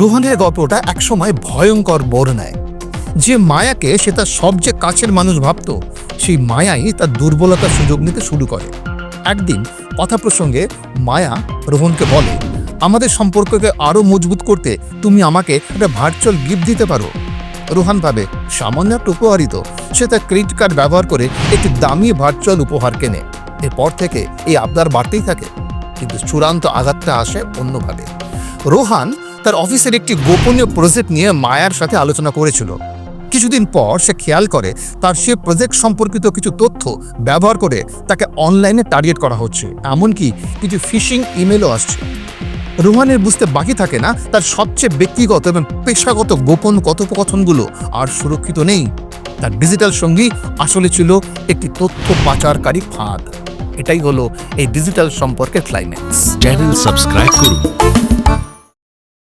রোহানের গল্পটা একসময় ভয়ঙ্কর বড় নেয়। যে মায়াকে সে তার সবচেয়ে কাছের মানুষ ভাবত, সেই মায়াই তার দুর্বলতার সুযোগ নিতে শুরু করে। একদিন কথা প্রসঙ্গে মায়া রোহনকে বলে, আমাদের সম্পর্ককে আরও মজবুত করতে তুমি আমাকে একটা ভার্চুয়াল গিফট দিতে পারো। রোহান ভাবে, সামান্য একটা উপহারই তো। সে তার ক্রেডিট কার্ড ব্যবহার করে একটি দামি ভার্চুয়াল উপহার কেনে। এরপর থেকে এই আবদার বাড়তেই থাকে, কিন্তু চূড়ান্ত আঘাতটা আসে অন্যভাবে। রোহান তার অফিসের একটি গোপনীয় প্রজেক্ট নিয়ে মায়ার সাথে আলোচনা করেছিল। কিছুদিন পর সে খেয়াল করে তার সে প্রজেক্ট সম্পর্কিত কিছু তথ্য ব্যবহার করে তাকে অনলাইনে টার্গেট করা হচ্ছে, এমনকি কিছু ফিশিং ইমেলও আসছে। রোহানের বুঝতে বাকি থাকে না তার সবচেয়ে ব্যক্তিগত এবং পেশাগত গোপন কথোপকথনগুলো আর সুরক্ষিত নেই। তার ডিজিটাল সঙ্গী আসলে ছিল একটি তথ্য পাচারকারী ফাঁদ। এটাই হলো এই ডিজিটাল সম্পর্কের ক্লাইম্যাক্স চ্যানেল সাবস্ক্রাইব করুন।